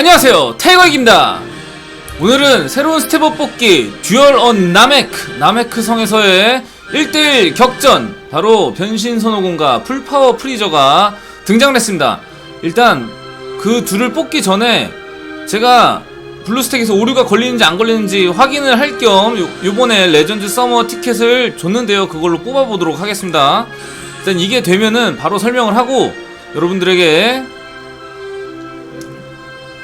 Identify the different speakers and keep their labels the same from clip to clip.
Speaker 1: 안녕하세요. 타이거익입니다. 오늘은 새로운 스텝업 뽑기 듀얼 언 나메크. 나메크 성에서의 1대1 격전. 바로 변신 선호공과 풀파워 프리저가 등장을 했습니다. 일단 그 둘을 뽑기 전에 제가 블루스택에서 오류가 걸리는지 안 걸리는지 확인을 할 겸 요번에 레전드 서머 티켓을 줬는데요. 그걸로 뽑아보도록 하겠습니다. 일단 이게 되면은 바로 설명을 하고 여러분들에게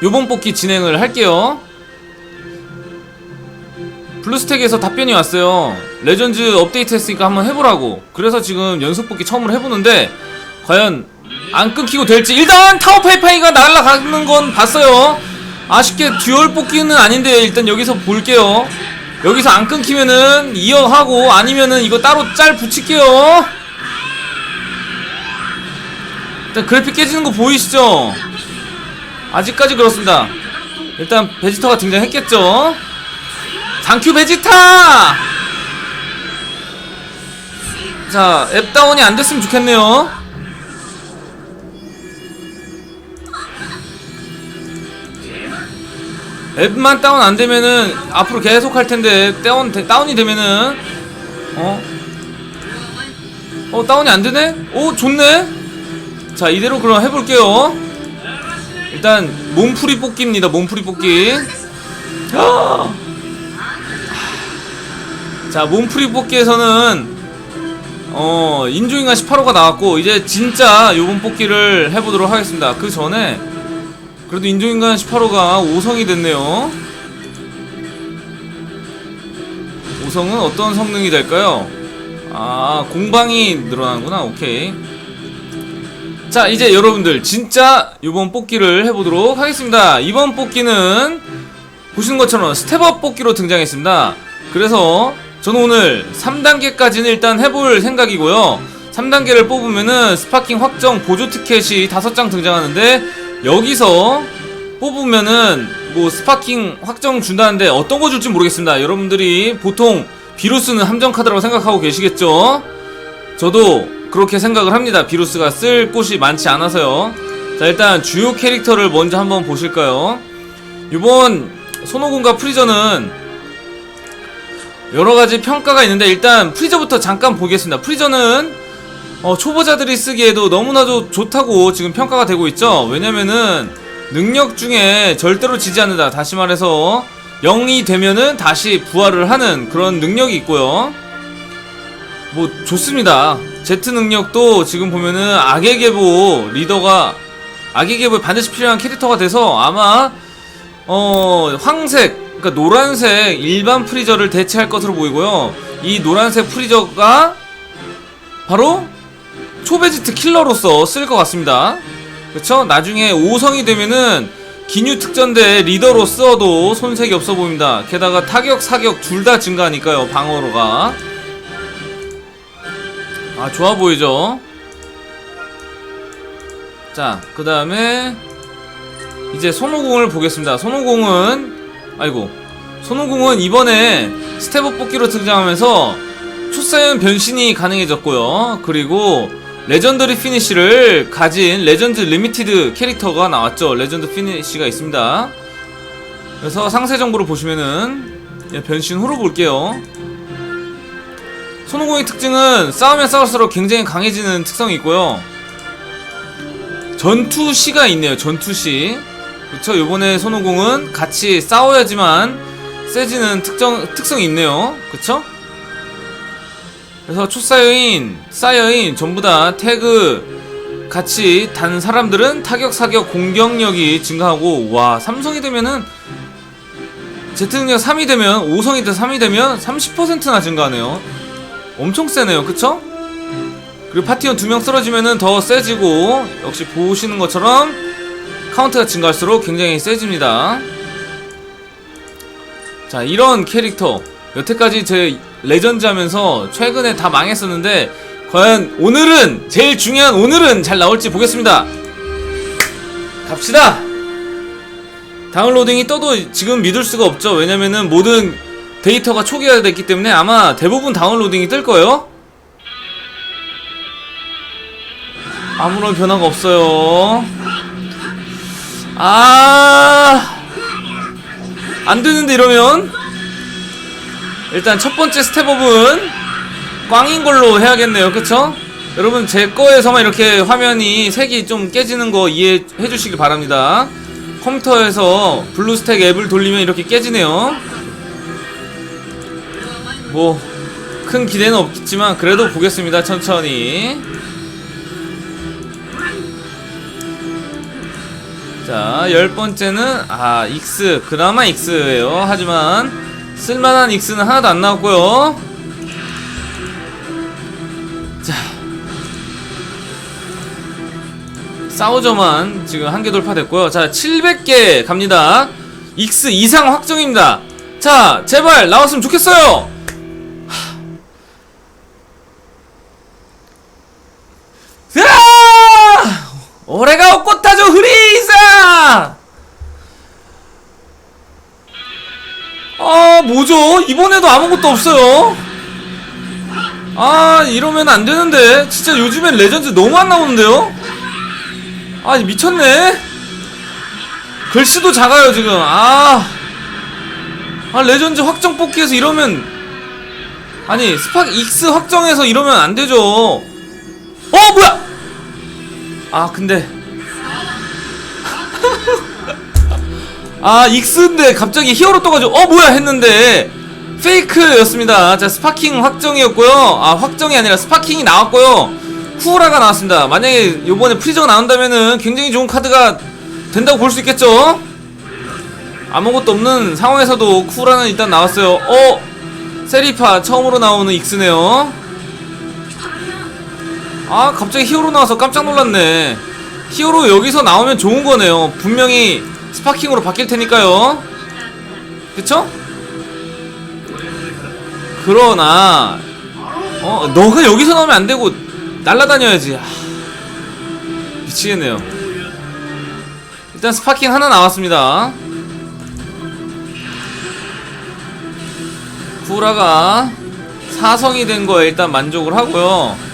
Speaker 1: 요번 뽑기 진행을 할게요. 블루스택에서 답변이 왔어요. 레전드 업데이트 했으니까 한번 해보라고. 그래서 지금 연속 뽑기 처음으로 해보는데 과연 안 끊기고 될지 일단 타워 파이파이가 날아가는 건 봤어요. 아쉽게 듀얼 뽑기는 아닌데 일단 여기서 볼게요. 여기서 안 끊기면은 이어하고 아니면은 이거 따로 짤 붙일게요. 일단 그래픽 깨지는 거 보이시죠? 아직까지 그렇습니다. 일단 베지터가 등장했겠죠. 장큐 베지타. 자, 앱 다운이 안 됐으면 좋겠네요. 앱만 다운 안 되면은 앞으로 계속 할 텐데 다운 다운이 되면은 어? 어 다운이 안 되네? 오 좋네. 자 이대로 그럼 해볼게요. 일단 몸풀이 뽑기입니다. 몸풀이 뽑기. 자 몸풀이 뽑기에서는 어 인조인간 18호가 나왔고 이제 진짜 요번 뽑기를 해 보도록 하겠습니다. 그 전에 그래도 인조인간 18호가 5성이 됐네요. 5성은 어떤 성능이 될까요? 아 공방이 늘어나는구나. 오케이. 자 이제 여러분들 진짜 이번 뽑기를 해보도록 하겠습니다. 이번 뽑기는 보시는 것처럼 스텝업 뽑기로 등장했습니다. 그래서 저는 오늘 3단계까지는 일단 해볼 생각이고요. 3단계를 뽑으면은 스파킹 확정 보조 티켓이 5장 등장하는데 여기서 뽑으면은 뭐 스파킹 확정 준다는데 어떤 거 줄지 모르겠습니다. 여러분들이 보통 비루스는 함정 카드라고 생각하고 계시겠죠? 저도 그렇게 생각을 합니다. 비루스가 쓸 곳이 많지 않아서요. 자, 일단 주요 캐릭터를 먼저 한번 보실까요? 이번 손오공과 프리저는 여러 가지 평가가 있는데 일단 프리저부터 잠깐 보겠습니다. 프리저는 어, 초보자들이 쓰기에도 너무나도 좋다고 지금 평가가 되고 있죠. 왜냐면은 능력 중에 절대로 지지 않는다. 다시 말해서 0이 되면은 다시 부활을 하는 그런 능력이 있고요. 뭐 좋습니다. 제트 능력도 지금 보면은 악의 계보 리더가 악의 계보에 반드시 필요한 캐릭터가 돼서 아마 어 황색 그러니까 노란색 일반 프리저를 대체할 것으로 보이고요. 이 노란색 프리저가 바로 초베지트 킬러로서 쓸 것 같습니다. 그쵸? 나중에 5성이 되면은 기뉴 특전대 리더로 써도 손색이 없어 보입니다. 게다가 타격, 사격 둘 다 증가하니까요. 방어로가. 아 좋아 보이죠? 자그 다음에 이제 손오공을 보겠습니다. 손오공은 아이고 손오공은 이번에 스텝업 뽑기로 등장하면서 초사연 변신이 가능해졌고요. 그리고 레전더리 피니쉬를 가진 레전드 리미티드 캐릭터가 나왔죠. 레전드 피니쉬가 있습니다. 그래서 상세 정보를 보시면은 변신 후로 볼게요 손오공의 특징은 싸우면 싸울수록 굉장히 강해지는 특성이 있고요. 전투시가 있네요. 전투시. 그쵸? 요번에 손오공은 같이 싸워야지만 세지는 특정, 특성이 있네요. 그쵸? 그래서 초사여인, 사여인 전부 다 태그 같이 단 사람들은 타격, 사격, 공격력이 증가하고 와 삼성이 되면은 제트 능력 3이 되면 5성이 돼 3이 되면 30%나 증가하네요. 엄청 세네요 그쵸? 그리고 파티원 두 명 쓰러지면은 더 세지고 역시 보시는 것처럼 카운트가 증가할수록 굉장히 세집니다. 자 이런 캐릭터. 여태까지 제 레전드 하면서 최근에 다 망했었는데 과연 오늘은 제일 중요한 오늘은 잘 나올지 보겠습니다. 갑시다! 다운로딩이 떠도 지금 믿을 수가 없죠. 왜냐면은 모든 데이터가 초기화 됐기 때문에 아마 대부분 다운로딩이 뜰 거예요. 아무런 변화가 없어요. 아, 안 되는데 이러면 일단 첫 번째 스텝업은 꽝인 걸로 해야겠네요, 그쵸? 여러분 제 거에서만 이렇게 화면이 색이 좀 깨지는 거 이해해 주시기 바랍니다. 컴퓨터에서 블루스택 앱을 돌리면 이렇게 깨지네요. 뭐 큰 기대는 없겠지만 그래도 보겠습니다 천천히 자, 열 번째는 아, 익스. 그나마 익스예요. 하지만 쓸만한 익스는 하나도 안 나왔고요. 자. 싸우저만 지금 한 개 돌파됐고요. 자, 700개 갑니다. 익스 이상 확정입니다. 자, 제발 나왔으면 좋겠어요. 이번에도 아무것도 없어요. 아 이러면 안 되는데. 진짜 요즘엔 레전드 너무 안 나오는데요? 아 미쳤네. 글씨도 작아요 지금. 아, 아 레전드 확정 뽑기에서 이러면. 아니 스팍 익스 확정해서 이러면 안 되죠. 어 뭐야! 아 근데. 아 익스인데 갑자기 히어로 떠가지고 어 뭐야 했는데 페이크였습니다. 자 스파킹 확정이었고요. 아 확정이 아니라 스파킹이 나왔고요. 쿠우라가 나왔습니다. 만약에 요번에 프리저가 나온다면은 굉장히 좋은 카드가 된다고 볼 수 있겠죠? 아무것도 없는 상황에서도 쿠우라는 일단 나왔어요. 어? 세리파 처음으로 나오는 익스네요. 아 갑자기 히어로 나와서 깜짝 놀랐네. 히어로 여기서 나오면 좋은 거네요. 분명히 스파킹으로 바뀔 테니까요. 그쵸? 그러나 어 너가 여기서 나오면 안 되고 날라다녀야지 하, 미치겠네요 일단 스파킹 하나 나왔습니다 쿠라가 사성이 된 거에 일단 만족을 하고요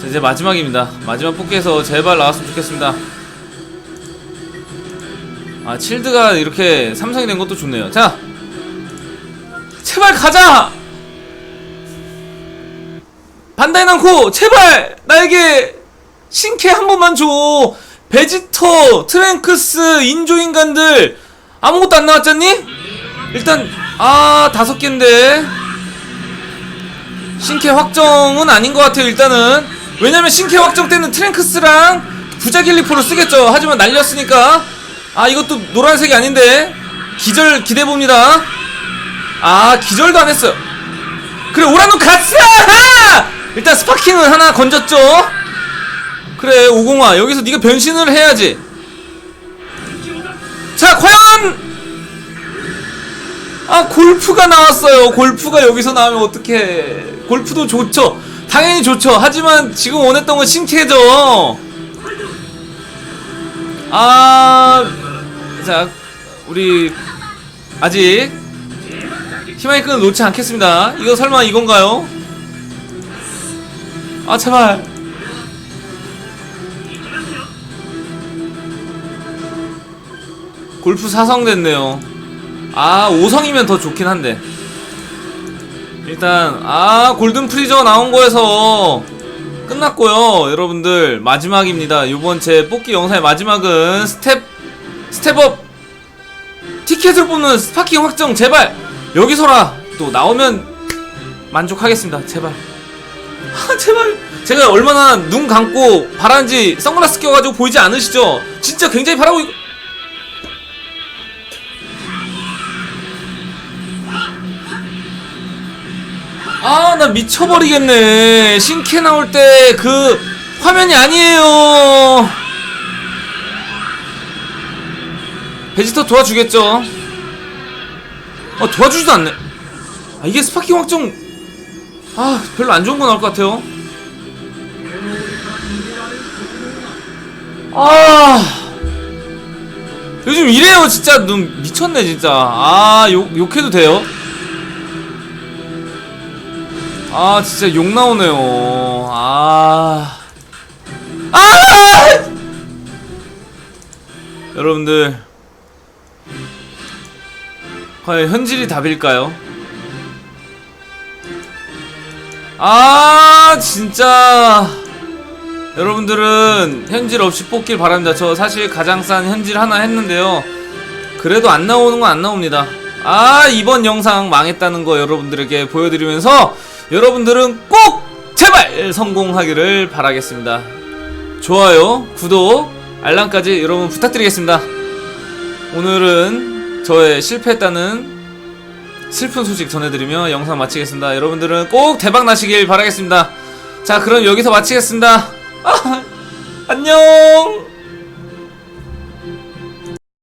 Speaker 1: 자, 이제 마지막입니다. 마지막 뽑기에서 제발 나왔으면 좋겠습니다. 아, 칠드가 이렇게 삼성이 된 것도 좋네요. 자! 제발 가자! 반다이 남코! 제발! 나에게 신캐 한 번만 줘! 베지터, 트랭크스, 인조인간들! 아무것도 안 나왔잖니? 일단 아 다섯 개인데. 신캐 확정은 아닌 것 같아요 일단은. 왜냐면 신캐 확정 때는 트랭크스랑 부자길리포를 쓰겠죠. 하지만 날렸으니까. 아 이것도 노란색이 아닌데. 기절 기대봅니다. 아 기절도 안 했어요. 그래 오라노 가스 일단 스파킹은 하나 건졌죠? 그래 오공아 여기서 네가 변신을 해야지. 자 과연! 아 골프가 나왔어요. 골프가 여기서 나오면 어떡해. 골프도 좋죠. 당연히 좋죠. 하지만 지금 원했던 건 신캐죠. 아자 우리 아직 히마이크는 놓지 않겠습니다. 이거 설마 이건가요? 아 제발. 골프 사성 됐네요. 아 5성이면 더 좋긴 한데. 일단 아 골든 프리저 나온 거에서 끝났고요 여러분들. 마지막입니다. 요번 제 뽑기 영상의 마지막은 스텝 스텝업. 티켓을 뽑는 스파킹 확정 제발! 여기서라! 또 나오면 만족하겠습니다. 제발 아 제발 제가 얼마나 눈 감고 바란지 선글라스 껴가지고 보이지 않으시죠 진짜 굉장히 바라고 있... 아, 나 미쳐버리겠네. 신캐 나올 때 그 화면이 아니에요. 베지터 도와주겠죠? 어, 도와주지도 않네. 아, 이게 스파킹 확정. 아, 별로 안 좋은 거 나올 것 같아요. 아. 요즘 이래요, 진짜. 눈 미쳤네, 진짜. 아, 욕, 욕해도 돼요? 아 진짜 욕 나오네요 아 아! 여러분들 과연 현질이 답일까요? 아 진짜. 여러분들은 현질 없이 뽑길 바랍니다. 저 사실 가장 싼 현질 하나 했는데요. 그래도 안 나오는 건 안 나옵니다. 아 이번 영상 망했다는 거 여러분들에게 보여드리면서 여러분들은 꼭 제발 성공하기를 바라겠습니다. 좋아요 구독 알람까지 여러분 부탁드리겠습니다. 오늘은 저의 실패했다는 슬픈 소식 전해드리며 영상 마치겠습니다. 여러분들은 꼭 대박 나시길 바라겠습니다. 자, 그럼 여기서 마치겠습니다. 아, 안녕!